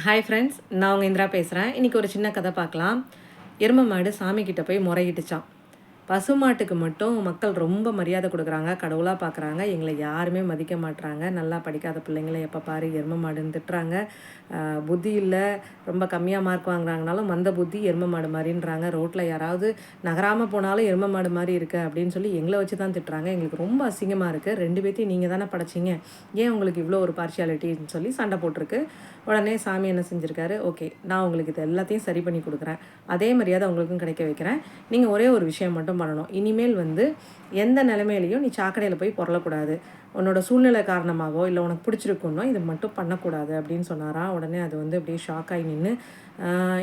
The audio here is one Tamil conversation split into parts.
ஹாய் ஃப்ரெண்ட்ஸ் நான் உங்கள் இந்திரா பேசுகிறேன் இன்றைக்கி ஒரு சின்ன கதை பார்க்கலாம். எரும மாடு சாமி போய் முறையிட்டுச்சான் பசுமாட்டுக்கு மட்டும் மக்கள் ரொம்ப மரியாதை கொடுக்குறாங்க கடவுளாக பார்க்குறாங்க எங்களை யாருமே மதிக்க மாட்றாங்க. நல்லா படிக்காத பிள்ளைங்கள எப்போ பாரு எரும மாடுன்னு திட்டுறாங்க. புத்தி இல்லை ரொம்ப கம்மியாக மார்க் வாங்குறாங்கனாலும் மந்த புத்தி எரும மாடு மாதிரின்றாங்க. ரோட்டில் யாராவது நகராமல் போனாலும் எரும மாடு மாதிரி இருக்கு அப்படின்னு சொல்லி எங்களை வச்சு தான் திட்டுறாங்க. எங்களுக்கு ரொம்ப அசிங்கமாக இருக்குது ரெண்டு பேர்த்தையும் நீங்கள் தானே படைச்சிங்க. ஏன் உங்களுக்கு இவ்வளோ ஒரு பார்ஷியாலிட்டின்னு சொல்லி சண்டை போட்டிருக்கு. உடனே சாமி என்ன செஞ்சுருக்காரு? ஓகே நான் உங்களுக்கு இது எல்லாத்தையும் சரி பண்ணி கொடுக்குறேன். அதே மரியாதை உங்களுக்கும் கிடைக்க வைக்கிறேன். நீங்கள் ஒரே ஒரு விஷயம் மட்டும் பண்ணணும். இனிமேல் வந்து எந்த நிலைமையிலையும் நீ சாக்கடையில் போய் பொருளக்கூடாது. உன்னோட சூழ்நிலை காரணமாகவோ இல்லை உனக்கு பிடிச்சிருக்குன்னோ இது மட்டும் பண்ணக்கூடாது அப்படின்னு சொன்னாரா? உடனே அது வந்து அப்படியே ஷாக் ஆகி நின்று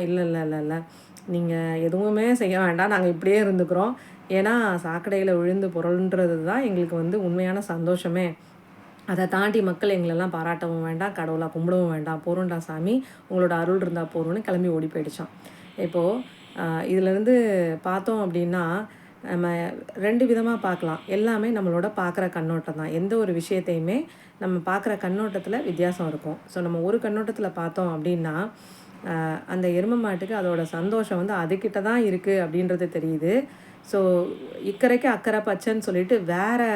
இல்லை இல்லை இல்லை இல்லை. நீங்கள் எதுவுமே செய்ய வேண்டாம். நாங்கள் இப்படியே இருந்துக்கிறோம். ஏன்னா சாக்கடையில் விழுந்து பொருள்ன்றது தான் எங்களுக்கு வந்து உண்மையான சந்தோஷமே. அதை தாண்டி மக்கள் எங்களெல்லாம் பாராட்டவும் வேண்டாம். கடவுளாக கும்பிடவும் வேண்டாம். போருண்டா சாமி. உங்களோட அருள் இருந்தால் போகிறோன்னு கிளம்பி ஓடி போயிடுச்சான் இப்போது இதிலேருந்து பார்த்தோம் அப்படின்னா நம்ம ரெண்டு விதமாக பார்க்கலாம். எல்லாமே நம்மளோட பார்க்குற கண்ணோட்டம் தான். எந்த ஒரு விஷயத்தையுமே நம்ம பார்க்குற கண்ணோட்டத்தில் வித்தியாசம் இருக்கும். ஸோ நம்ம ஒரு கண்ணோட்டத்தில் பார்த்தோம் அப்படின்னா அந்த எரும மாட்டுக்கு அதோட சந்தோஷம் வந்து அதுக்கிட்ட தான் இருக்குது அப்படின்றது தெரியுது. ஸோ இக்கரைக்கு அக்கறை பச்சைன்னு சொல்லிட்டு வேறு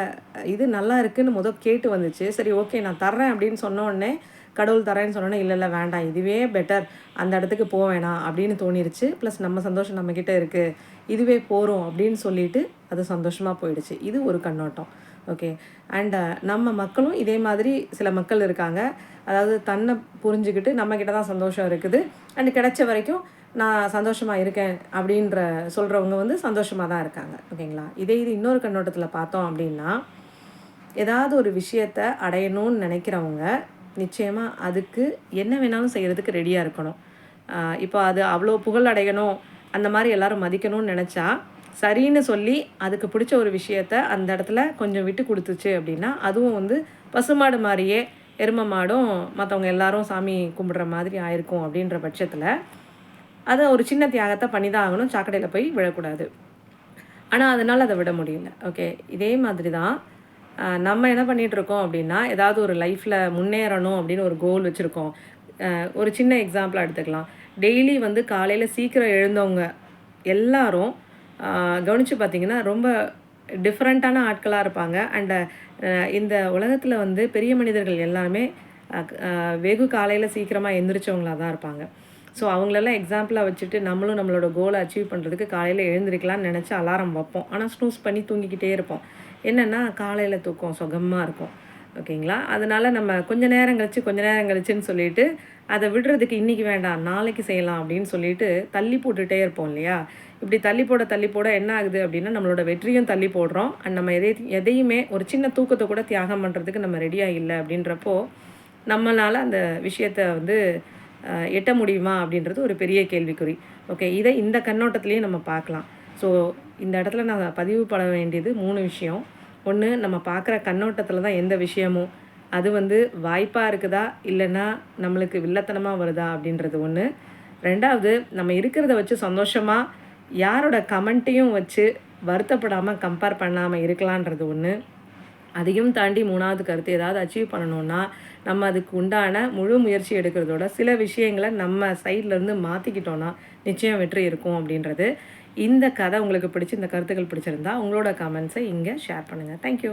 இது நல்லா இருக்குன்னு முத கேட்டு வந்துச்சு. சரி ஓகே நான் தர்றேன் அப்படின்னு சொன்னோடனே கடவுள் தரேன்னு சொன்னோன்னே இல்லை இல்லை வேண்டாம் இதுவே பெட்டர் அந்த இடத்துக்கு போக வேணாம் அப்படின்னு தோணிருச்சு. ப்ளஸ் நம்ம சந்தோஷம் நம்மக்கிட்ட இருக்குது இதுவே போகிறோம் அப்படின்னு சொல்லிட்டு அது சந்தோஷமாக போயிடுச்சு. இது ஒரு கண்ணோட்டம். ஓகே அண்ட் uh, நம்ம மக்களும் இதே மாதிரி சில மக்கள் இருக்காங்க. அதாவது தன்னை புரிஞ்சுக்கிட்டு நம்மக்கிட்ட தான் சந்தோஷம் இருக்குது. அண்ட் கிடைச்ச வரைக்கும் நான் சந்தோஷமாக இருக்கேன் அப்படின்ற சொல்கிறவங்க வந்து சந்தோஷமாக தான் இருக்காங்க. ஓகேங்களா? இதே இது இன்னொரு கண்ணோட்டத்தில் பார்த்தோம் அப்படின்னா ஏதாவது ஒரு விஷயத்தை அடையணும்னு நினைக்கிறவங்க நிச்சயமாக அதுக்கு என்ன வேணாலும் செய்கிறதுக்கு ரெடியாக இருக்கணும். இப்போ அது அவ்வளோ புகழ் அடையணும் அந்த மாதிரி எல்லோரும் மதிக்கணும்னு நினச்சா சரின்னு சொல்லி அதுக்கு பிடிச்ச ஒரு விஷயத்த அந்த இடத்துல கொஞ்சம் விட்டு கொடுத்துச்சு அப்படின்னா அதுவும் வந்து பசுமாடு மாதிரியே எரும மாடும் மற்றவங்க எல்லாரும் சாமி கும்பிடுற மாதிரி ஆயிருக்கும் அப்படின்ற பட்சத்தில் அதை ஒரு சின்ன தியாகத்தை பண்ணி தான் ஆகணும் சாக்கடையில் போய் விழக்கூடாது. ஆனால் அதனால் அதை விட முடியல. ஓகே இதே மாதிரி தான் நம்ம என்ன பண்ணிகிட்ருக்கோம் அப்படின்னா ஏதாவது ஒரு லைஃப்பில் முன்னேறணும் அப்படின்னு ஒரு கோல் வச்சுருக்கோம். ஒரு சின்ன எக்ஸாம்பிளாக எடுத்துக்கலாம். டெய்லி வந்து காலையில் சீக்கிரம் எழுந்தவங்க எல்லாரும் கவனித்து பார்த்திங்கன்னா பார்த்தீங்கன்னா ரொம்ப டிஃப்ரெண்ட்டான ஆட்களாக இருப்பாங்க. அண்டு இந்த உலகத்தில் வந்து பெரிய மனிதர்கள் எல்லாருமே வெகு காலையில் சீக்கிரமாக எந்திரிச்சவங்களாக தான் இருப்பாங்க. ஸோ அவங்களெல்லாம் எக்ஸாம்பிளாக வச்சுட்டு நம்மளும் நம்மளோட கோலை அச்சீவ் பண்ணுறதுக்கு காலையில் எழுந்திருக்கலாம்னு நினச்சி அலாரம் வைப்போம். ஆனால் ஸ்னூஸ் பண்ணி தூங்கிக்கிட்டே இருப்போம். என்னென்னா காலையில் தூக்கம் சுகமாக இருக்கும். ஓகேங்களா? அதனால் நம்ம கொஞ்ச நேரம் கழிச்சு கொஞ்ச நேரம் கழிச்சுன்னு சொல்லிட்டு அதை விடுறதுக்கு இன்றைக்கி வேண்டாம் நாளைக்கு செய்யலாம் அப்படின்னு சொல்லிட்டு தள்ளி போட்டுகிட்டே இருப்போம் இல்லையா? இப்படி தள்ளி போட தள்ளி போட என்ன ஆகுது அப்படின்னா நம்மளோட வெற்றியும் தள்ளி போடுறோம். அண்ட் நம்ம எதை எதையுமே ஒரு சின்ன தூக்கத்தை கூட தியாகம் பண்ணுறதுக்கு நம்ம ரெடியாக இல்லை அப்படின்றப்போ நம்மளால் அந்த விஷயத்தை வந்து எட்ட முடியுமா அப்படின்றது ஒரு பெரிய கேள்விக்குறி. ஓகே இதை இந்த கண்ணோட்டத்துலேயும் நம்ம பார்க்கலாம். ஸோ இந்த இடத்துல நான் பதிவு பட வேண்டியது மூணு விஷயம். ஒன்று நம்ம பார்க்குற கண்ணோட்டத்தில் தான் எந்த விஷயமும் அது வந்து வாய்ப்பாக இருக்குதா? இல்லைன்னா நம்மளுக்கு வில்லத்தனமாக வருதா? அப்படின்றது ஒன்று ரெண்டாவது நம்ம இருக்கிறத வச்சு சந்தோஷமாக யாரோட கமெண்ட்டையும் வச்சு வருத்தப்படாமல் கம்பேர் பண்ணாமல் இருக்கலான்றது ஒன்று அதையும் தாண்டி மூணாவது கருத்து ஏதாவது அச்சீவ் பண்ணணும்னா நம்ம அதுக்கு உண்டான முழு முயற்சி எடுக்கிறதோட சில விஷயங்களை நம்ம சைட்லேருந்து மாற்றிக்கிட்டோன்னா நிச்சயம் வெற்றி இருக்கும் அப்படின்றது. இந்த கதை உங்களுக்கு பிடிச்சி இந்த கருத்துக்கள் பிடிச்சிருந்தா உங்களோட கமெண்ட்ஸை இங்கே ஷேர் பண்ணுங்கள் தேங்க்யூ